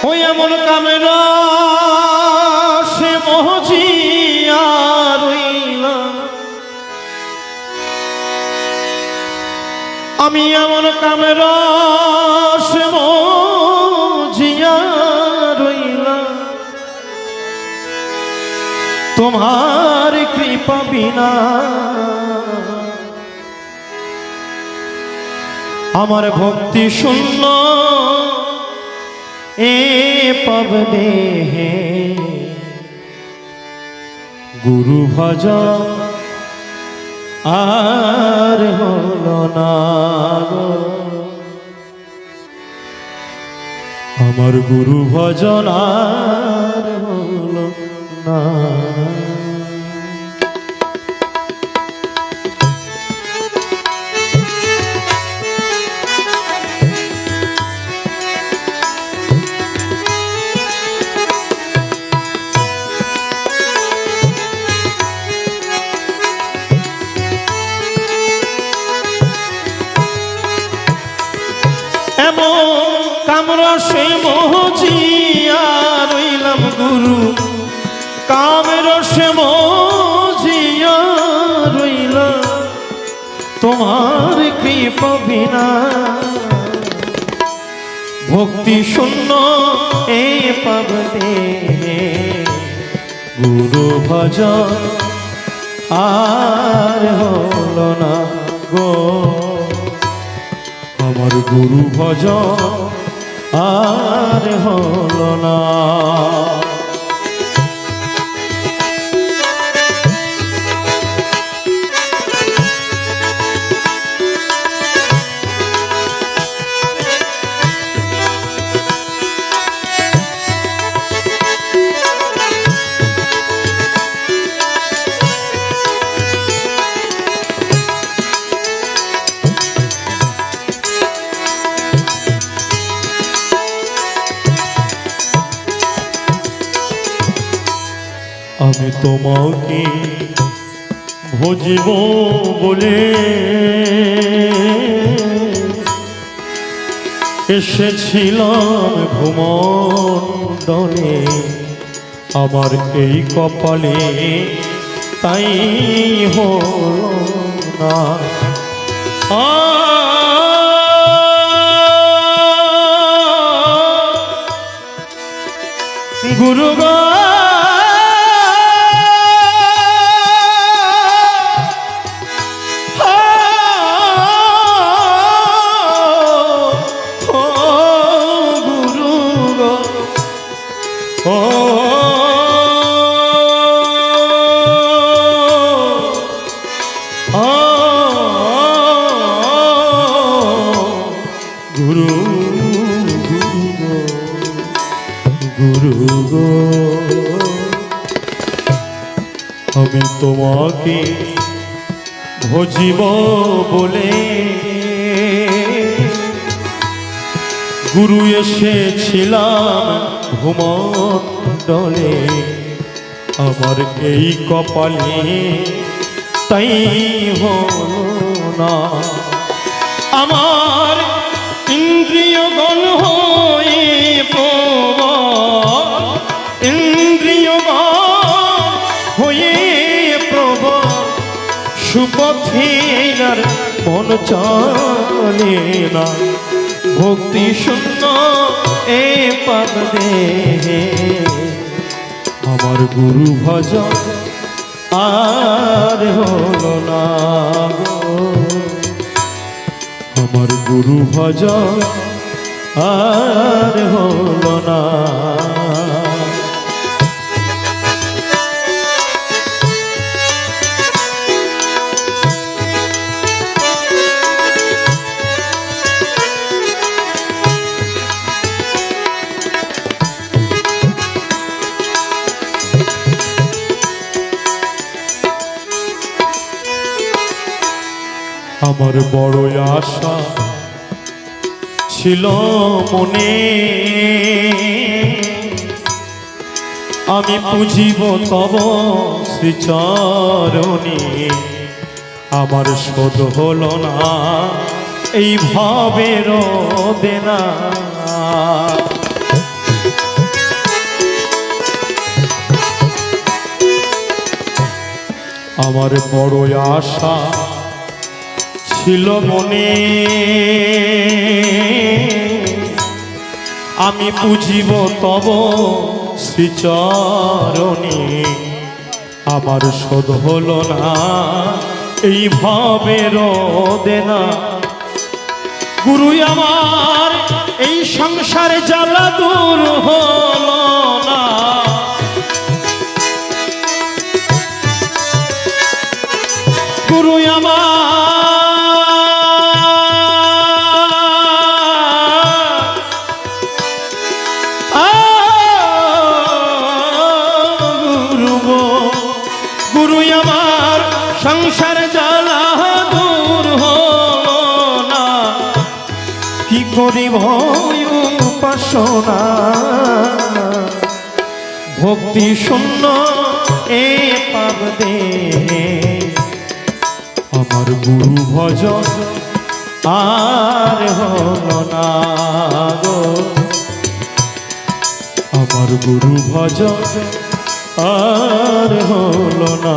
ওই এমন কামের সে মহজিয়া রইলাম আমি এমন কামের সে মহজিয়া রইলাম তোমার কৃপা বিনা আমার ভক্তি শূন্য এ পাবনে হে গুরু ভজ আর হল না। আমার গুরু ভজন আর হল না কামের সে মহজিয়া রইলাম তোমার কৃপা বিনা। ভক্তি শূন্য এ পাবতে গুরু ভজন আর হলো না গো। আমার গুরু ভজন আর হলো না। আমি তোমাকে ভজিব বলে এসেছিলাম ভূমণ্ডলে আমার এই কপালে তাই হল না। আ! গুরু গো। আমি তোমাকে ভজিব বলে। গুরু এসেছিলাম ঘুমণ্ডলে আমার এই কপালে তাই হলো না। আমার ইন্দ্রিয়গণ হয়ে আর মন চলে না। ভক্তি শূন্য এ পাবে আমার গুরু ভজন আর হলো না আমার গুরু ভজন আর হলো না আমার বড় আশা ছিল মনে। আমি বুঝিব তব শ্রীচরণে। আমার শোধ হল না, এই ভাবের দেনা। আমার বড় আশা ছিল মনে। আমি পুজিব তব শ্রীচরণে। আমার শোধ হলো না এইভাবে রোদেনা গুরু আমার, এই সংসারে জ্বালা দূর হলো আমার সংসার জ্বালা দূর হলো না। কি করিব উপাসনা? ভক্তি শূন্য এ পাব দে আমার গুরু ভজন আর হলো না গো। আমার গুরু ভজন আর হলো না।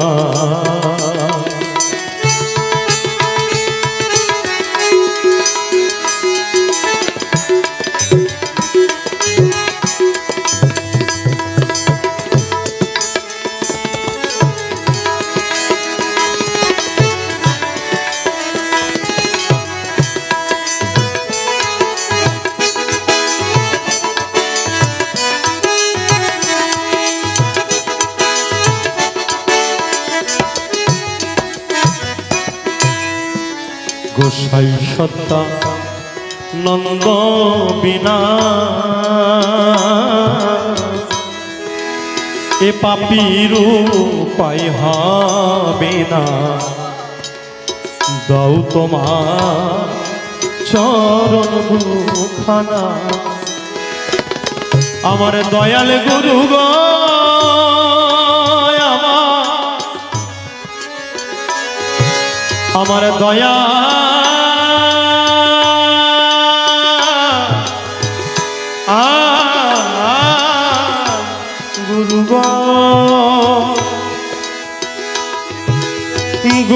গোসাই সত্তা নন্দ বিনা এ পাপির পাই হবে না। দাও তোমার চরণ আমার দয়াল গুরু গো, আমার আমার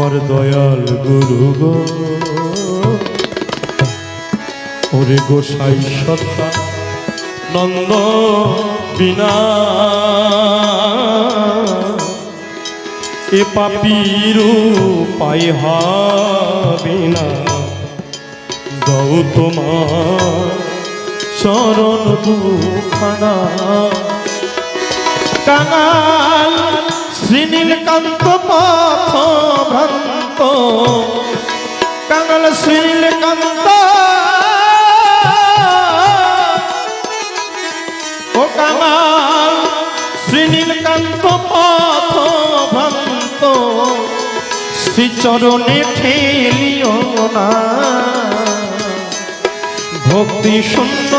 আমার দয়াল গুরু গো। ওরে গোসাই সত্তা, নন্দ বিনা। এ পাপির পাই হবে না। দাও তোমার চরণ দুখানা। কাঙাল শ্রীনীলকান্ত পথ ভ্রান্ত কাঙাল শ্রীনীলকান্ত। ও কাঙাল শ্রীনীলকান্ত পথ ভ্রান্ত শ্রীচরণে ঠেলিও না। ভক্তি শূন্য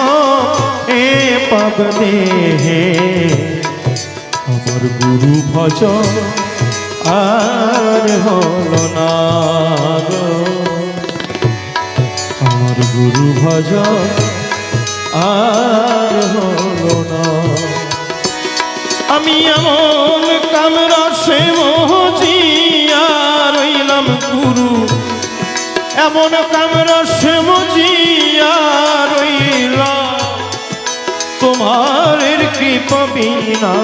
এ পাব দেহে। আমার গুরু ভজন, আর হলো না আমার গুরু ভজন, আর হলো না। আমি এমন কামরা সে মজিয়া রইলাম গুরু। এমন কামরা সে মজিয়া রইলাম। তোমার কৃপা বিনা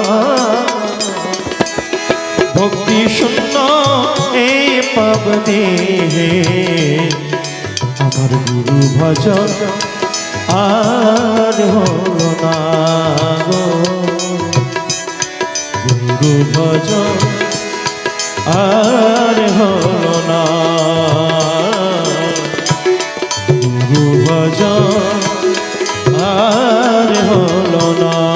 ভক্তি শূন্য এ পাব আমার গুরু ভজন আর হলো না গো। গুরু ভজন আর হলো না। গুরু ভজন আর হলো না।